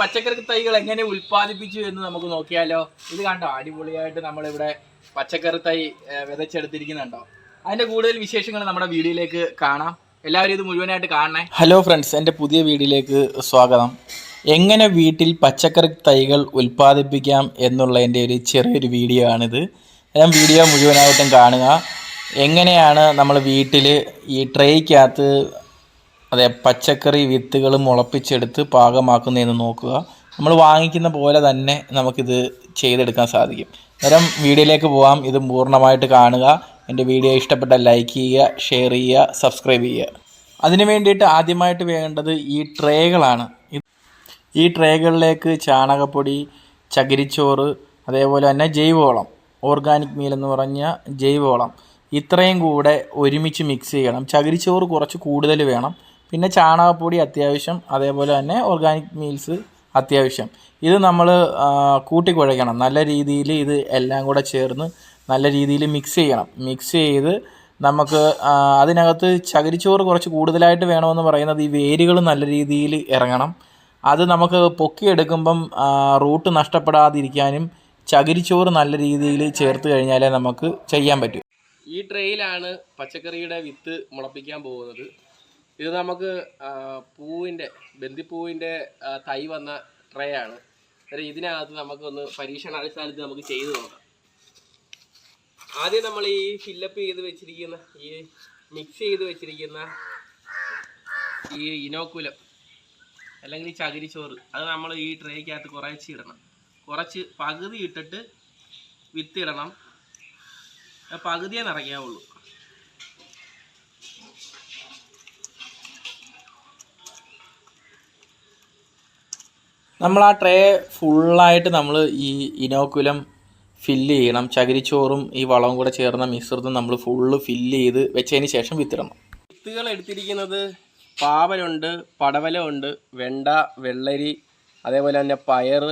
പച്ചക്കറി തൈകൾ എങ്ങനെ ഉൽപ്പാദിപ്പിച്ചു എന്ന് നമുക്ക് നോക്കിയാലോ. ഇത് കണ്ടോ? അടിപൊളിയായിട്ട് നമ്മളിവിടെ പച്ചക്കറി തൈ വിതച്ചെടുത്തിരിക്കുന്നുണ്ടോ? അതിന്റെ കൂടുതൽ വിശേഷങ്ങൾ നമ്മുടെ വീഡിയോയിലേക്ക് കാണാം. എല്ലാവരും ഇത് മുഴുവനായിട്ട് കാണണേ. ഹലോ ഫ്രണ്ട്സ് എന്റെ പുതിയ വീഡിയോയിലേക്ക് സ്വാഗതം. എങ്ങനെ വീട്ടിൽ പച്ചക്കറി തൈകൾ ഉൽപ്പാദിപ്പിക്കാം എന്നുള്ളതിന്റെ ഒരു ചെറിയൊരു വീഡിയോ ആണിത്. ഞാൻ വീഡിയോ മുഴുവനായിട്ടും കാണുക. എങ്ങനെയാണ് നമ്മൾ വീട്ടിൽ ഈ ട്രേക്കകത്ത് അതെ പച്ചക്കറി വിത്തുകൾ മുളപ്പിച്ചെടുത്ത് പാകമാക്കുന്നതെന്ന് നോക്കുക. നമ്മൾ വാങ്ങിക്കുന്ന പോലെ തന്നെ നമുക്കിത് ചെയ്തെടുക്കാൻ സാധിക്കും. നേരം വീഡിയോയിലേക്ക് പോകാം ഇത് പൂർണമായിട്ട് കാണുക. എന്റെ വീഡിയോ ഇഷ്ടപ്പെട്ട ലൈക്ക് ചെയ്യുക ഷെയർ ചെയ്യുക സബ്സ്ക്രൈബ് ചെയ്യുക. അതിന് വേണ്ടിയിട്ട് ആദ്യമായിട്ട് വേണ്ടത് ഈ ട്രേകളാണ്. ഈ ട്രേകളിലേക്ക് ചാണകപ്പൊടി ചകിരിച്ചോറ് അതേപോലെ തന്നെ ജൈവവളം ഓർഗാനിക് മീൽ എന്ന് പറഞ്ഞ ജൈവവളം ഇത്രയും കൂടെ ഒരുമിച്ച് മിക്സ് ചെയ്യണം. ചകിരിച്ചോറ് കുറച്ച് കൂടുതൽ വേണം. പിന്നെ ചാണകപ്പൊടി അത്യാവശ്യം അതേപോലെ തന്നെ ഓർഗാനിക് മീൽസ് അത്യാവശ്യം. ഇത് നമ്മൾ കൂട്ടിക്കുഴയ്ക്കണം നല്ല രീതിയിൽ ഇത് എല്ലാം കൂടെ ചേർന്ന് നല്ല രീതിയിൽ മിക്സ് ചെയ്യണം. മിക്സ് ചെയ്ത് നമുക്ക് അതിനകത്ത് ചകിരിച്ചോറ് കുറച്ച് കൂടുതലായിട്ട് വേണമെന്ന് പറയുന്നത് ഈ വേരുകൾ നല്ല രീതിയിൽ ഇറങ്ങണം. അത് നമുക്ക് പൊക്കിയെടുക്കുമ്പം റൂട്ട് നഷ്ടപ്പെടാതിരിക്കാനും ചകിരിച്ചോറ് നല്ല രീതിയിൽ ചേർത്ത് കഴിഞ്ഞാലേ നമുക്ക് ചെയ്യാൻ പറ്റൂ. ഈ ട്രെയിലാണ് പച്ചക്കറിയുടെ വിത്ത് മുളപ്പിക്കാൻ പോകുന്നത്. ഇത് നമുക്ക് പൂവിന്റെ ബന്ദിപ്പൂവിന്റെ തൈ വന്ന ട്രേ ആണ്. അന്നേരം ഇതിനകത്ത് നമുക്കൊന്ന് പരീക്ഷണാടിസ്ഥാനത്തിൽ നമുക്ക് ചെയ്തു നോക്കാം. ആദ്യം നമ്മൾ ഈ ഫില്ലപ്പ് ചെയ്ത് വെച്ചിരിക്കുന്ന ഈ മിക്സ് ചെയ്ത് വെച്ചിരിക്കുന്ന ഈ ഇനോക്കുലം അല്ലെങ്കിൽ ചകിരിച്ചോറ് അത് നമ്മൾ ഈ ട്രേക്കകത്ത് കുറച്ച് ഇടണം. കുറച്ച് പകുതി ഇട്ടിട്ട് വിത്തിടണം. പകുതിയേ നിറയ്ക്കാവുള്ളൂ. നമ്മൾ ആ ട്രേ ഫുള്ളായിട്ട് നമ്മൾ ഈ ഇനോക്കുലം ഫില്ല് ചെയ്യണം. ചകിരിച്ചോറും ഈ വളവും കൂടെ ചേർന്ന മിശ്രിതം നമ്മൾ ഫുള്ള് ഫില്ല് ചെയ്ത് വെച്ചതിന് ശേഷം വിത്തിടണം. വിത്തുകൾ എടുത്തിരിക്കുന്നത് പാവലുണ്ട് പടവലമുണ്ട് വെണ്ട വെള്ളരി അതേപോലെ തന്നെ പയർ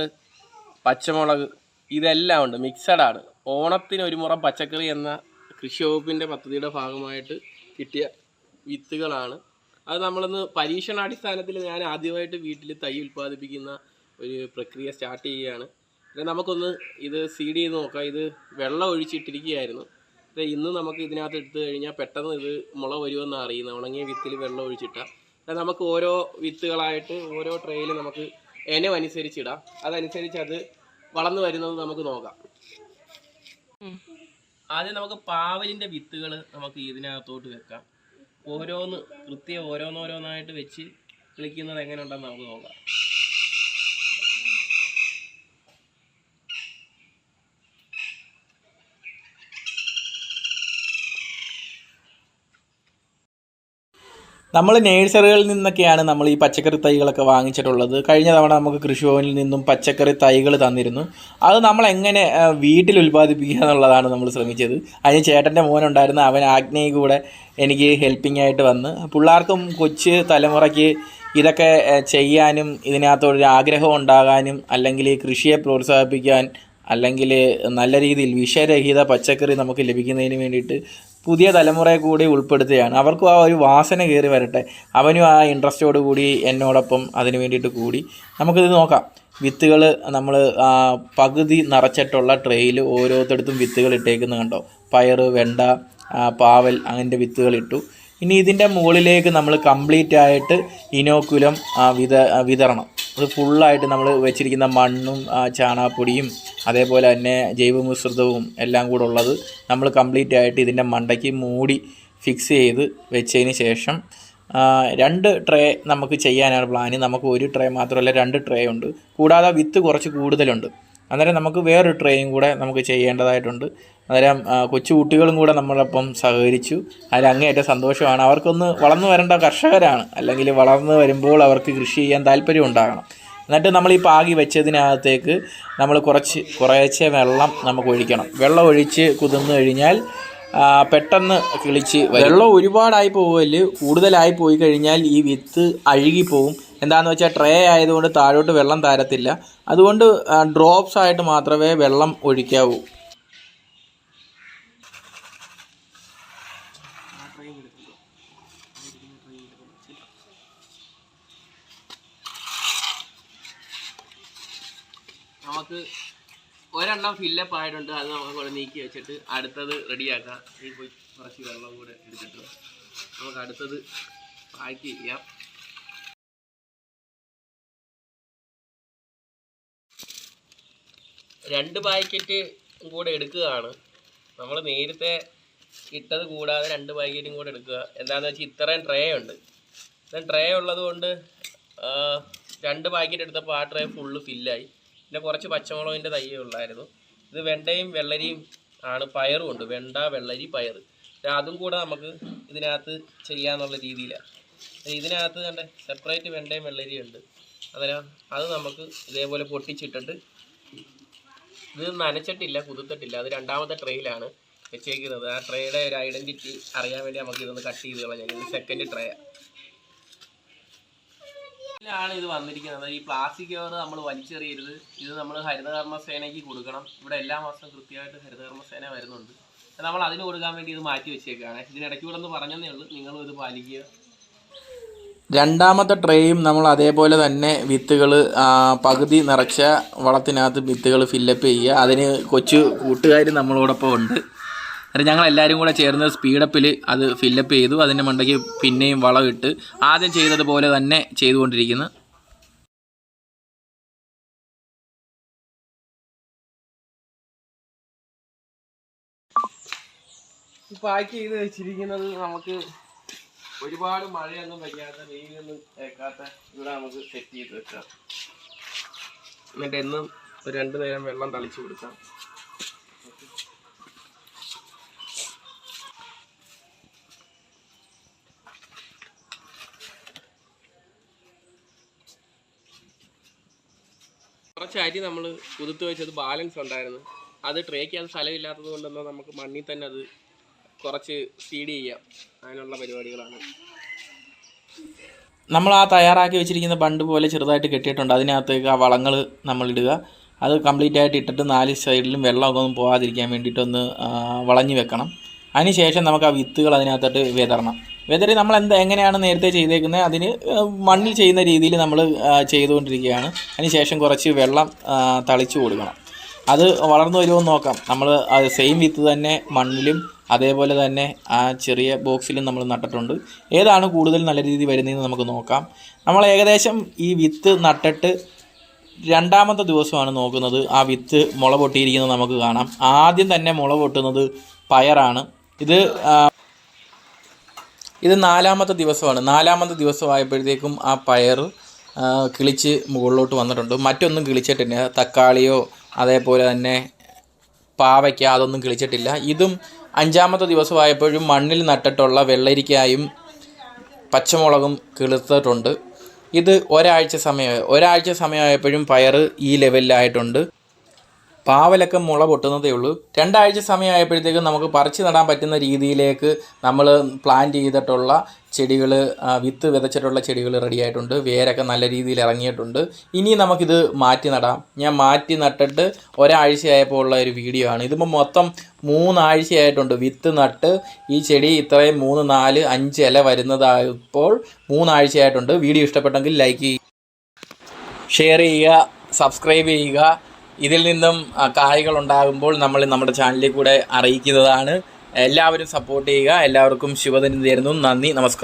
പച്ചമുളക് ഇതെല്ലാം ഉണ്ട്. മിക്സഡാണ് ഓണത്തിന് ഒരു മുറം പച്ചക്കറി എന്ന കൃഷി വകുപ്പിന്റെ പദ്ധതിയുടെ ഭാഗമായിട്ട് കിട്ടിയ വിത്തുകളാണ്. അത് നമ്മളൊന്ന് പരീക്ഷണാടിസ്ഥാനത്തിൽ ഞാൻ ആദ്യമായിട്ട് വീട്ടിൽ തൈ ഉൽപ്പാദിപ്പിക്കുന്ന ഒരു പ്രക്രിയ സ്റ്റാർട്ട് ചെയ്യുകയാണ്. പിന്നെ നമുക്കൊന്ന് ഇത് സീഡ് ചെയ്ത് നോക്കാം. ഇത് വെള്ളം ഒഴിച്ചിട്ടിരിക്കുകയായിരുന്നു. ഇത് ഇന്ന് നമുക്ക് ഇതിനകത്ത് എടുത്തു കഴിഞ്ഞാൽ പെട്ടെന്ന് ഇത് മുള വരുമെന്ന് അറിയുന്നത്. ഉണങ്ങിയ വിത്തിൽ വെള്ളം ഒഴിച്ചിട്ടാൽ അത് നമുക്ക് ഓരോ വിത്തുകളായിട്ട് ഓരോ ട്രെയിൽ നമുക്ക് ഇനം അനുസരിച്ചിടാം അതനുസരിച്ച് അത് വളർന്നു വരുന്നത് നമുക്ക് നോക്കാം. ആദ്യം നമുക്ക് പാവലിന്റെ വിത്തുകൾ നമുക്ക് ഇതിനകത്തോട്ട് വെക്കാം. ഓരോന്ന് കൃത്യം ഓരോന്നോരോന്നായിട്ട് വെച്ച് കളിക്കുന്നത് എങ്ങനെ ഉണ്ടെന്ന് നമുക്ക് നോക്കാം. നമ്മൾ നേഴ്സറികളിൽ നിന്നൊക്കെയാണ് നമ്മൾ ഈ പച്ചക്കറി തൈകളൊക്കെ വാങ്ങിച്ചിട്ടുള്ളത്. കഴിഞ്ഞ തവണ നമുക്ക് കൃഷിഭവനിൽ നിന്നും പച്ചക്കറി തൈകൾ തന്നിരുന്നു. അത് നമ്മൾ എങ്ങനെ വീട്ടിൽ ഉൽപ്പാദിപ്പിക്കുക എന്നുള്ളതാണ് നമ്മൾ ശ്രമിച്ചത്. അതിന് ചേട്ടന്റെ മോനുണ്ടായിരുന്നു. അവൻ ആജ്ഞയിൽ കൂടെ എനിക്ക് ഹെൽപ്പിംഗ് ആയിട്ട് വന്ന്. പിള്ളേർക്കും കൊച്ചു തലമുറയ്ക്ക് ഇതൊക്കെ ചെയ്യാനും ഇതിനകത്തൊരു ആഗ്രഹം ഉണ്ടാകാനും അല്ലെങ്കിൽ കൃഷിയെ പ്രോത്സാഹിപ്പിക്കാൻ അല്ലെങ്കിൽ നല്ല രീതിയിൽ വിഷരഹിത പച്ചക്കറി നമുക്ക് ലഭിക്കുന്നതിന് വേണ്ടിയിട്ട് പുതിയ തലമുറയെ കൂടി ഉൾപ്പെടുത്തുകയാണ്. അവർക്കും ആ ഒരു വാസന കയറി വരട്ടെ. അവനും ആ ഇൻട്രസ്റ്റോട് കൂടി എന്നോടൊപ്പം അതിന് വേണ്ടിയിട്ട് കൂടി. നമുക്കിത് നോക്കാം. വിത്തുകൾ നമ്മൾ പകുതി നിറച്ചിട്ടുള്ള ട്രെയിൽ ഓരോരുത്തടത്തും വിത്തുകൾ ഇട്ടേക്കുന്നത് കണ്ടോ? പയർ വെണ്ട പാവൽ അങ്ങനത്തെ വിത്തുകൾ ഇട്ടു. ഇനി ഇതിന്റെ മുകളിലേക്ക് നമ്മൾ കംപ്ലീറ്റ് ആയിട്ട് ഇനോക്കുലം വിത വിതരണം അത് ഫുള്ളായിട്ട് നമ്മൾ വെച്ചിരിക്കുന്ന മണ്ണും ചാണാപ്പൊടിയും അതേപോലെ തന്നെ ജൈവമിശ്രിതവും എല്ലാം കൂടെ ഉള്ളത് നമ്മൾ കംപ്ലീറ്റ് ആയിട്ട് ഇതിന്റെ മണ്ടയ്ക്ക് മൂടി ഫിക്സ് ചെയ്ത് വെച്ചതിന് ശേഷം രണ്ട് ട്രേ നമുക്ക് ചെയ്യാനാണ് പ്ലാന് നമുക്ക് ഒരു ട്രേ മാത്രമല്ല രണ്ട് ട്രേ ഉണ്ട്. കൂടാതെ വിത്ത് കുറച്ച് കൂടുതലുണ്ട്. അന്നേരം നമുക്ക് വേറൊരു ട്രെയിൻ കൂടെ നമുക്ക് ചെയ്യേണ്ടതായിട്ടുണ്ട്. അന്നേരം കൊച്ചു കുട്ടികളും കൂടെ നമ്മളൊപ്പം സഹകരിച്ചു. അതിൽ അങ്ങേയറ്റം സന്തോഷമാണ്. അവർക്കൊന്ന് വളർന്നു വരേണ്ട കർഷകരാണ്. അല്ലെങ്കിൽ വളർന്നു വരുമ്പോൾ അവർക്ക് കൃഷി ചെയ്യാൻ താല്പര്യം ഉണ്ടാകണം. എന്നിട്ട് നമ്മൾ ഈ പാകി വെച്ചതിനകത്തേക്ക് നമ്മൾ കുറച്ച് കുറേശ്ശെ വെള്ളം നമുക്ക് ഒഴിക്കണം. വെള്ളം ഒഴിച്ച് കുതിർന്നു കഴിഞ്ഞാൽ പെട്ടെന്ന് കിളിച്ച്. വെള്ളം ഒരുപാടായി പോകൽ കൂടുതലായി പോയി കഴിഞ്ഞാൽ ഈ വിത്ത് അഴുകിപ്പോവും. എന്താണെന്ന് വെച്ചാൽ ട്രേ ആയതുകൊണ്ട് താഴോട്ട് വെള്ളം താരത്തില്ല. അതുകൊണ്ട് ഡ്രോപ്സ് ആയിട്ട് മാത്രമേ വെള്ളം ഒഴിക്കാവൂ. നമുക്ക് ഒരെണ്ണം ഫില്ലപ്പ് ആയിട്ടുണ്ട്. അത് നമുക്ക് ഇവിടെ നീക്കി വെച്ചിട്ട് അടുത്തത് റെഡിയാക്കാം. ഈ പോയി കുറച്ച് വെള്ളം കൂടെ എടുത്തിട്ട്. നമുക്ക് അടുത്തത് പാക്ക് ചെയ്യാം. രണ്ട് പാക്കറ്റ് കൂടെ എടുക്കുകയാണ്. നമ്മൾ നേരത്തെ ഇട്ടത് കൂടാതെ രണ്ട് പാക്കറ്റും കൂടെ എടുക്കുക. എന്താണെന്ന് വെച്ചാൽ ഇത്രയും ട്രേ ഉണ്ട്. ട്രേ ഉള്ളത് കൊണ്ട് രണ്ട് പാക്കറ്റ് എടുത്തപ്പോൾ ആ ട്രേ ഫുള്ള് ഫില്ലായി പിന്നെ കുറച്ച് പച്ചമുളകിന്റെ തയ്യേ ഉള്ളായിരുന്നു. ഇത് വെണ്ടയും വെള്ളരിയും ആണ്. പയറും ഉണ്ട്. വെണ്ട വെള്ളരി പയർ അതും കൂടെ നമുക്ക് ഇതിനകത്ത് ചെയ്യാന്നുള്ള രീതിയിലാണ് ഇതിനകത്ത് കണ്ട സെപ്പറേറ്റ് വെണ്ടയും വെള്ളരിയും ഉണ്ട്. അന്നേരം അത് നമുക്ക് ഇതേപോലെ പൊട്ടിച്ചിട്ടിട്ട് ഇത് നനച്ചിട്ടില്ല കുതിർത്തിട്ടില്ല. അത് രണ്ടാമത്തെ ട്രെയിലാണ് വെച്ചേക്കുന്നത്. ആ ട്രേയുടെ ഒരു ഐഡന്റിറ്റി അറിയാൻ വേണ്ടി നമുക്ക് ഇതൊന്ന് കട്ട് ചെയ്ത് കളഞ്ഞാൽ ഇത് സെക്കൻഡ് ട്രേ ആണ് ഇത് വന്നിരിക്കുന്നത്. ഈ പ്ലാസ്റ്റിക് കവർ നമ്മൾ വലിച്ചെറിയരുത്. ഇത് നമ്മൾ ഹരിതകർമ്മ സേനയ്ക്ക് കൊടുക്കണം. ഇവിടെ എല്ലാ മാസവും കൃത്യമായിട്ട് ഹരിതകർമ്മ സേന വരുന്നുണ്ട്. നമ്മൾ അതിന് കൊടുക്കാൻ വേണ്ടി ഇത് മാറ്റി വെച്ചേക്കാണ്. ഇതിനിടയ്ക്ക് കൂടെ ഒന്ന് പറഞ്ഞതേ ഉള്ളൂ. നിങ്ങളും ഇത് പാലിക്കുക. രണ്ടാമത്തെ ട്രേയും നമ്മൾ അതേപോലെ തന്നെ വിത്തുകൾ പകുതി നിറച്ച വളത്തിനകത്ത് വിത്തുകൾ ഫില്ലപ്പ് ചെയ്യുക. അതിന് കൊച്ചു കൂട്ടുകാർ നമ്മളോടൊപ്പം ഉണ്ട്. എന്നിട്ട് ഞങ്ങൾ എല്ലാവരും കൂടെ ചേർന്ന് സ്പീഡപ്പിൽ അത് ഫില്ലപ്പ് ചെയ്തു. അതിന്റെ മണ്ടയ്ക്ക് പിന്നെയും വളമിട്ട് ആദ്യം ചെയ്തതുപോലെ തന്നെ ചെയ്തുകൊണ്ടിരിക്കുന്നു. പാക്ക് ചെയ്ത് വെച്ചിരിക്കുന്നത് നമുക്ക് ഒരുപാട് മഴയൊന്നും വയ്ക്കാത്ത വെയിലൊന്നും കേൾക്കാത്ത ഇവിടെ നമുക്ക് സെറ്റ് ചെയ്ത് വെക്കാം. എന്നിട്ട് എന്നും ഒരു രണ്ടു നേരം വെള്ളം തളിച്ചു കൊടുക്കാം. കുറച്ച് അരി നമ്മൾ കുതിർത്ത് വെച്ചത് ബാലൻസ് ഉണ്ടായിരുന്നു. അത് ട്രേക്ക് ചെയ്യാൻ സ്ഥലമില്ലാത്തത് കൊണ്ടൊന്നും നമുക്ക് മണ്ണിൽ തന്നെ അത് കുറച്ച് സീഡ് ചെയ്യാം. അതിനുള്ള പരിപാടികളാണ്. നമ്മൾ ആ തയ്യാറാക്കി വെച്ചിരിക്കുന്ന ബണ്ട് പോലെ ചെറുതായിട്ട് കെട്ടിയിട്ടുണ്ട്. അതിനകത്തേക്ക് ആ വളങ്ങൾ നമ്മളിടുക അത് കംപ്ലീറ്റ് ആയിട്ട് ഇട്ടിട്ട് നാല് സൈഡിലും വെള്ളമൊക്കെ ഒന്നും പോകാതിരിക്കാൻ വേണ്ടിയിട്ടൊന്ന് വളഞ്ഞു വെക്കണം. അതിനുശേഷം നമുക്ക് ആ വിത്തുകൾ അതിനകത്തോട്ട് വിതരണം വിതറി നമ്മൾ എന്താ എങ്ങനെയാണ് നേരത്തെ ചെയ്തേക്കുന്നത് അതിന് മണ്ണിൽ ചെയ്യുന്ന രീതിയിൽ നമ്മൾ ചെയ്തുകൊണ്ടിരിക്കുകയാണ്. അതിനുശേഷം കുറച്ച് വെള്ളം തളിച്ചു കൊടുക്കണം. അത് വളർന്നു വരുമോ എന്ന് നോക്കാം. നമ്മൾ സെയിം വിത്ത് തന്നെ മണ്ണിലും അതേപോലെ തന്നെ ആ ചെറിയ ബോക്സിലും നമ്മൾ നട്ടിട്ടുണ്ട്. ഏതാണ് കൂടുതൽ നല്ല രീതിയിൽ വരുന്നതെന്ന് നമുക്ക് നോക്കാം. നമ്മൾ ഏകദേശം ഈ വിത്ത് നട്ടിട്ട് രണ്ടാമത്തെ ദിവസമാണ് നോക്കുന്നത്. ആ വിത്ത് മുള പൊട്ടിയിരിക്കുന്നത് നമുക്ക് കാണാം. ആദ്യം തന്നെ മുള പൊട്ടുന്നത് പയറാണ്. ഇത് ഇത് നാലാമത്തെ ദിവസമാണ്. നാലാമത്തെ ദിവസമായപ്പോഴത്തേക്കും ആ പയർ കിളിച്ച് മുകളിലോട്ട് വന്നിട്ടുണ്ട്. മറ്റൊന്നും കിളിച്ചിട്ടില്ല. തക്കാളിയോ അതേപോലെ തന്നെ പാവയ്ക്ക അതൊന്നും കിളിച്ചിട്ടില്ല. ഇതും അഞ്ചാമത്തെ ദിവസമായപ്പോഴും മണ്ണിൽ നട്ടിട്ടുള്ള വെള്ളരിക്കായും പച്ചമുളകും കിളിർത്തിട്ടുണ്ട്. ഇത് ഒരാഴ്ച സമയം ഒരാഴ്ച സമയമായപ്പോഴും പയർ ഈ ലെവലിലായിട്ടുണ്ട് പാവലൊക്കെ മുള പൊട്ടുന്നതേ ഉള്ളൂ. രണ്ടാഴ്ച സമയമായപ്പോഴത്തേക്കും നമുക്ക് പറിച്ച് നടാൻ പറ്റുന്ന രീതിയിലേക്ക് നമ്മൾ പ്ലാൻ ചെയ്തിട്ടുള്ള ചെടികൾ വിത്ത് വിതച്ചിട്ടുള്ള ചെടികൾ റെഡിയായിട്ടുണ്ട് വേരൊക്കെ നല്ല രീതിയിൽ ഇറങ്ങിയിട്ടുണ്ട്. ഇനി നമുക്കിത് മാറ്റി നടാം. ഞാൻ മാറ്റി നട്ടിട്ട് ഒരാഴ്ചയായപ്പോൾ ഉള്ള ഒരു വീഡിയോ ആണ്. ഇതിപ്പോൾ മൊത്തം മൂന്നാഴ്ചയായിട്ടുണ്ട് വിത്ത് നട്ട്. ഈ ചെടി ഇത്രയും മൂന്ന് നാല് അഞ്ച് ഇല വരുന്നതായപ്പോൾ മൂന്നാഴ്ചയായിട്ടുണ്ട്. വീഡിയോ ഇഷ്ടപ്പെട്ടെങ്കിൽ ലൈക്ക് ചെയ്യുക ഷെയർ ചെയ്യുക സബ്സ്ക്രൈബ് ചെയ്യുക. ഇതിൽ നിന്നും കായ്കൾ ഉണ്ടാകുമ്പോൾ നമ്മൾ നമ്മുടെ ചാനലിൽ കൂടെ അറിയിക്കുന്നതാണ്. എല്ലാവരും സപ്പോർട്ട് ചെയ്യുക. എല്ലാവർക്കും ശുഭദിനം നേരുന്നു. നന്ദി. നമസ്കാരം.